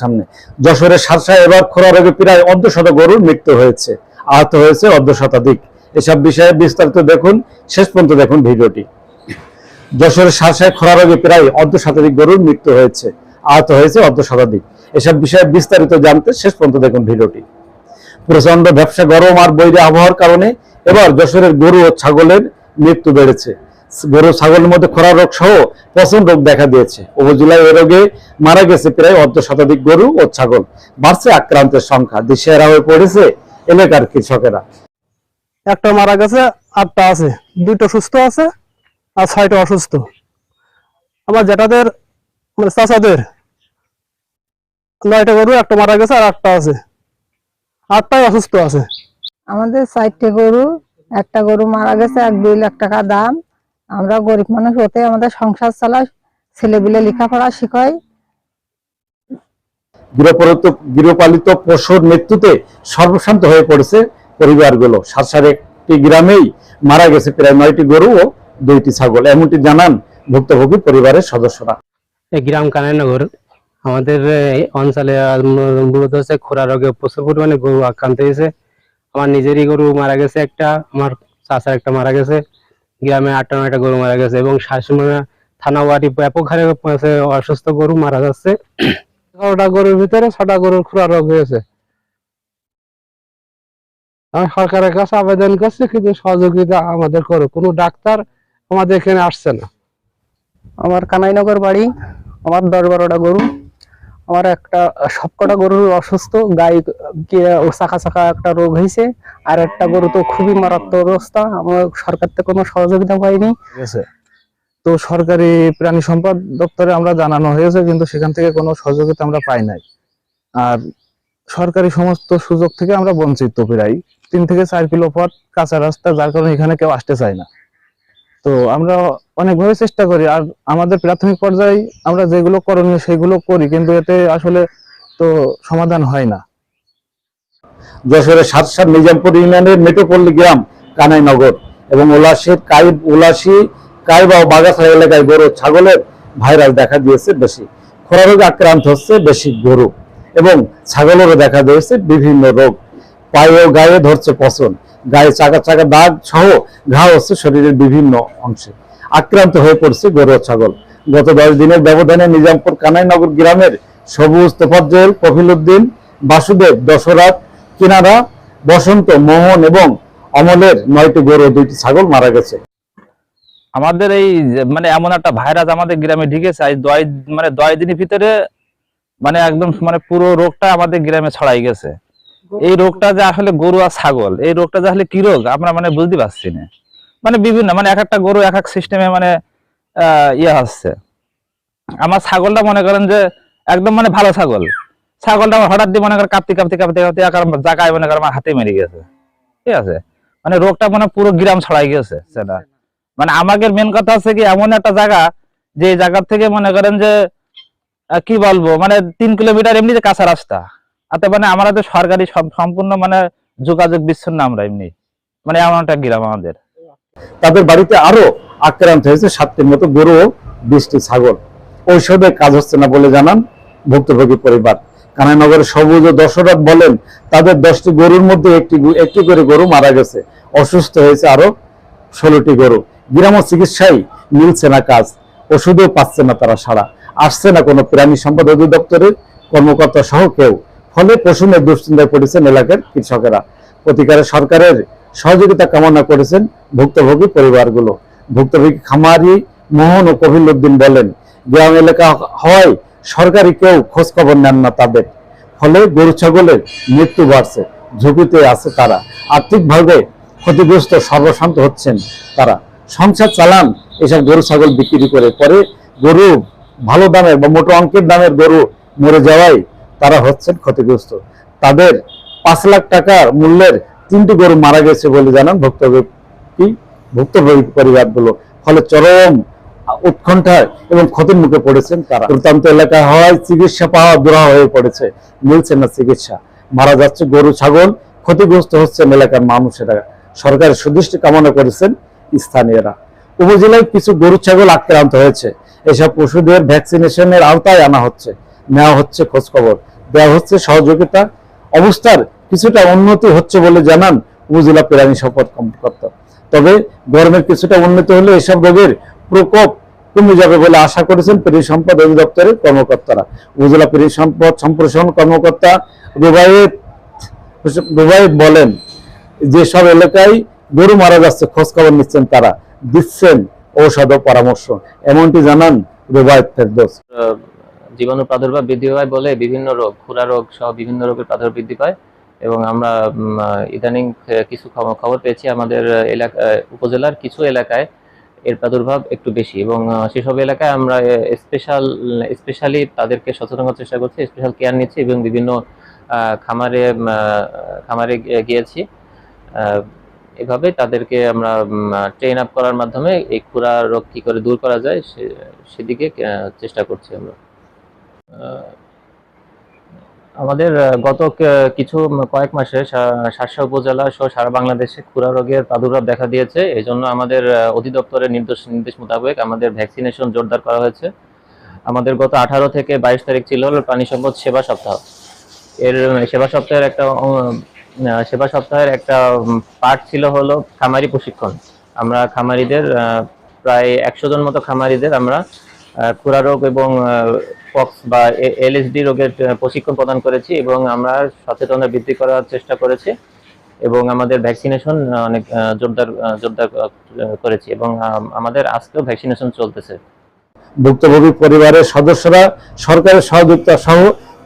সামনে। যশোরের সাতসায় এবার খোরা রোগে প্রায় অর্ধশত গরুর মৃত্যু হয়েছে, আহত হয়েছে অর্ধ শতাধিক এসব বিষয়ে বিস্তারিত দেখুন, শেষ পর্যন্ত দেখুন ভিডিওটি। যশোরের সাতসায় খোরা রোগে প্রায় অর্ধ শতাধিক গরুর মৃত্যু হয়েছে, আহত হয়েছে অর্ধ শতাধিক এসব বিষয়ে বিস্তারিত জানতে শেষ পর্যন্ত দেখুন ভিডিওটি। প্রচণ্ড ব্যবসা, গরম আর বৈরী আবহাওয়ার কারণে এবার যশোরের গরু ও ছাগলের মৃত্যু বেড়েছে। গরু ছাগলের মধ্যে খরা রোগ সহ পচন রোগ দেখা দিয়েছে। উপজেলায় এ রোগে মারা গেছে প্রায় অর্ধ শতাধিক গরু ও ছাগল। বাড়ছে আক্রান্তের সংখ্যা দিশেহারা হয়ে পড়েছে এলাকার কৃষকেরা। একটা মারা গেছে আটটা আছে। দুটো সুস্থ আছে আর ছয়টা অসুস্থ। আমার জেঠাদের মানে চাচাদের নয়টা গরু একটা মারা গেছে আর আটটা আছে। আটটাই অসুস্থ আছে। আমাদের চারটে গরু একটা গরু মারা গেছে এক দুই লাখ টাকা দাম। আমরা গরিব মানুষ ওতে আমাদের সংসার চালাই ছেলেপিলে লেখাপড়া শিখাই। গৃহপালিত গৃহপালিত পশুর মৃত্যুতে সর্বশান্ত হয়ে পড়েছে পরিবারগুলো। সাতসার একটি গ্রামেই মারা গেছে প্রায় নয়টি গরু ও দুইটি ছাগল। এমনটি জানান ভুক্তভোগী পরিবারের সদস্যরা। এই গ্রাম কানাইনগর আমাদের অঞ্চলে মূলত হচ্ছে খোরা রোগে প্রচুর পরিমাণে গরু আক্রান্ত হয়েছে। আমার নিজেরই গরু মারা গেছে একটা আমার চাচার একটা মারা গেছে। গ্রামে আটটা নয়টা গরু মারা গেছে এবং শাশুড়ি থানা ওয়ারি ব্যাপক হারে অসুস্থ গরু মারা যাচ্ছে। এগারোটা গরুর ভিতরে ছটা গরুর খুরা রোগ হয়েছে। আমি সরকারের কাছে আবেদন করছি, কিন্তু সহযোগিতা আমাদের করো। কোনো ডাক্তার আমাদের এখানে আসছে না। আমার কানাইনগর বাড়ি, আমার দশ বারোটা গরু। আমার একটা সবকটা গরুর অসুস্থ গায়ে চাকা চাকা একটা রোগ হয়েছে আর একটা গরু তো খুবই মারাত্মক অবস্থা আমার সরকার থেকে কোনো সহযোগিতা পাইনি। তো সরকারি প্রাণী সম্পদ দপ্তরে আমরা জানানো হয়েছে কিন্তু সেখান থেকে কোনো সহযোগিতা আমরা পাই নাই। আর সরকারি সমস্ত সুযোগ থেকে আমরা বঞ্চিত প্রায়। তিন থেকে চার কিলো পথ কাঁচা রাস্তা যার কারণে এখানে কেউ আসতে চায় না। তো আমরা অনেকভাবে চেষ্টা করি। আর আমাদের প্রাথমিক পর্যায়ে আমরা যেগুলো করণীয় সেগুলো করি, কিন্তু এতে আসলে তো সমাধান হয় না। যশোরের সাতসার নিজামপুর ইউনিয়নের মেটোপল্লী গ্রাম, কানাইনগর এবং উলাসের কাইব উলাসি কাইবা ও বাগাছড়া এলাকায় গরু ছাগলের ভাইরাস দেখা দিয়েছে বেশি। খরা রোগে আক্রান্ত হচ্ছে বেশি গরু এবং ছাগলেরও দেখা দিয়েছে বিভিন্ন রোগ। পায়ে ও গায়ে ধরছে পচন। গায়ে চাকা চাকা দাগ সহ ঘা হচ্ছে শরীরের বিভিন্ন অংশে। আক্রান্ত হয়ে পড়ছে গরু ছাগল। গত দশ দিনের ব্যবধানে নিজামপুর কানাইনগর গ্রামের সবুজ তোফাজ্জল কফিল উদ্দিন বাসুদেব দশরাত কিনারা, বসন্ত, মোহন এবং অমলের নয়টি গরু দুইটি ছাগল মারা গেছে। আমাদের এই মানে এমন একটা ভাইরাস আমাদের গ্রামে ঢুকেছে, আজ দশ মানে দশ দিনের ভিতরে মানে একদম মানে পুরো রোগটা আমাদের গ্রামে ছড়াই গেছে। এই রোগটা যে আসলে গরু আর ছাগল, এই রোগটা যে আসলে কি রোগ? আমরা মানে বুঝতে পারছি না। মানে বিভিন্ন মানে এক একটা গরু এক এক সিস্টেমে মানে ইয়ে হচ্ছে। আমার ছাগলটা মনে করেন যে একদম মানে ভালো ছাগল। ছাগলটা আমার হঠাৎ দিয়ে মনে করেন কাঁপতে কাঁপতে কাঁপতে কাঁপতে একার জায়গায় মনে করেন আমার হাতে মেরে গেছে ঠিক আছে? মানে রোগটা মানে পুরো গ্রাম ছড়াই গেছে সেটা। মানে আমাকে মেন কথা হচ্ছে কি, এমন একটা জায়গা, যে এই জায়গা থেকে মনে করেন যে কি বলব? মানে তিন কিলোমিটার এমনি যে কাঁচা রাস্তা। আতে মানে আমরা তো সরকারি সম- সম্পূর্ণ মানে যোগাযোগ বিচ্ছিন্ন আমরা এমনি। মানে এমন একটা গ্রাম আমাদের। তাদের বাড়িতে আরও আক্রান্ত হয়েছে সাতটির মতো গরু ও বিশটি ছাগল। ঔষধের কাজ হচ্ছে না বলে জানান ভুক্তভোগী পরিবার। কানাইনগরের সবুজ ও দশরথ বলেন, তাদের দশটি গরুর মধ্যে একটি একটি করে গরু মারা গেছে। অসুস্থ হয়েছে আরও ষোলোটি গরু। গ্রাম চিকিৎসায় মিলছে না কাজ। ওষুধও পাচ্ছে না তারা সারা। আসছে না কোনো প্রাণী সম্পদ অধিদপ্তরের কর্মকর্তা সহ কেউ। ফলে পশুমের দুশ্চিন্তায় পড়েছেন এলাকার কৃষকেরা। প্রতিকারে সরকারের সহযোগিতা কামনা করেছেন ভুক্তভোগী পরিবারগুলো। ভুক্তভোগী খামারি মোহন ও কবিল উদ্দিন বলেন, গ্রাম এলাকা হওয়ায় সরকারি কেউ খোঁজ খবর নেন না তাদের। ফলে গরু ছাগলের মৃত্যু বাড়ছে, ঝুঁকিতে আছে তারা। আর্থিকভাবে ক্ষতিগ্রস্ত সর্বশান্ত হচ্ছেন তারা। সংসার চালান, এসব গরু ছাগল বিক্রি করে, পরে গরু ভালো দামের বা মোটো অঙ্কের দামের গরু মরে যাওয়ায় তারা হচ্ছেন ক্ষতিগ্রস্ত। তাদের পাঁচ লাখ টাকার মূল্যের তিনটি গরু মারা গেছে বলে জানান ভুক্তভোগী ভুক্তভোগী পরিবারগুলো। ফলে চরম উৎকণ্ঠায় এবং ক্ষতির মুখে পড়েছেন তারা। প্রত্যন্ত এলাকা হওয়ায় চিকিৎসা পাওয়া দুরা হয়ে পড়েছে। মিলছে না চিকিৎসা। মারা যাচ্ছে গরু, ছাগল, ক্ষতিগ্রস্ত হচ্ছে এলাকার মানুষেরা। সরকারের সুদৃষ্টি কামনা করেছেন স্থানীয়রা। উপজেলায় কিছু গরু, ছাগল আক্রান্ত হয়েছে। এসব পশুদের ভ্যাকসিনেশনের আওতায় আনা হচ্ছে। নেওয়া হচ্ছে খোঁজ খবর দেওয়া হচ্ছে সহযোগিতা। অবস্থার কিছুটা উন্নতি হচ্ছে বলে জানান উপজেলা প্রাণী সম্পদ কর্মকর্তা। তবে গরমের কিছুটা উন্নতি হলে এসব রোগের প্রকোপ কমে যাবে বলে আশা করেছেন প্রাণী সম্পদ অধিদপ্তরের কর্মকর্তারা। উপজেলা প্রাণী সম্পদ সম্প্রসারণ কর্মকর্তা রুবায়েত রুবায়েত বলেন, যেসব এলাকায় গরু মারা যাচ্ছে খোঁজ খবর নিচ্ছেন তারা, দিচ্ছেন ঔষধ পরামর্শ। এমনটি জানান রুবায়েত ফেরদৌস। জীবাণু প্রাদুর্ভাব বৃদ্ধি পায় বলে বিভিন্ন রোগ, খুরা রোগ সহ বিভিন্ন রোগের প্রাদুর্ভাব বৃদ্ধি পায় এবং আমরা ইদানিং কিছু খবর পেয়েছি আমাদের এলাকা উপজেলার কিছু এলাকায় এর প্রাদুর্ভাব একটু বেশি এবং সেসব এলাকায় আমরা স্পেশাল স্পেশালি তাদেরকে সচেতন করার চেষ্টা করছি স্পেশাল কেয়ার নিচ্ছি এবং বিভিন্ন খামারে খামারে গিয়েছি। এভাবে তাদেরকে আমরা ট্রেন আপ করার মাধ্যমে এই খুরা রোগ কি করে দূর করা যায় সেদিকে চেষ্টা করছি আমরা। আমাদের গত কিছু কয়েক মাসে শাসা উপজেলা সহ সারা বাংলাদেশে খুরা রোগের প্রাদুর্ভাব দেখা দিয়েছে। এই জন্য আমাদের অধিদপ্তরের নির্দেশ নির্দেশ মোতাবেক আমাদের ভ্যাকসিনেশন জোরদার করা হয়েছে। আমাদের গত আঠারো থেকে বাইশ তারিখ ছিল প্রাণী সম্পদ সেবা সপ্তাহ। এর সেবা সপ্তাহের একটা সেবা সপ্তাহের একটা পার্ট ছিল হলো খামারি প্রশিক্ষণ। আমরা খামারিদের প্রায় একশো জন মতো খামারিদের আমরা খুরা রোগ এবং পক্স বা এলএসডি রোগের প্রশিক্ষণ প্রদান করেছি এবং আমরা সচেতনতা বৃদ্ধি করার চেষ্টা করেছি এবং আমাদের ভ্যাকসিনেশন অনেক জোরদার জোরদার করেছি এবং আমাদের আজকেও ভ্যাকসিনেশন চলতেছে। ভুক্তভোগী পরিবারের সদস্যরা সরকারের সহযোগিতা সহ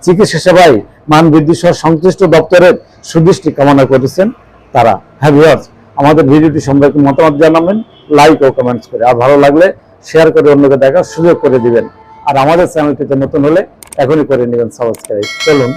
চিকিৎসা সেবায় মান বৃদ্ধি সহ সংশ্লিষ্ট দপ্তরের সুদৃষ্টি কামনা করেছেন তারা। হ্যাঁ আমাদের ভিডিওটি সম্পর্কে মতামত জানাবেন লাইক ও কমেন্টস করে। আর ভালো লাগলে শেয়ার করে অন্যকে দেখার সুযোগ করে দিবেন। আর আমাদের চ্যানেলটিতে নতুন হলে এখনই করে নেবেন সাবস্ক্রাইব চলুন।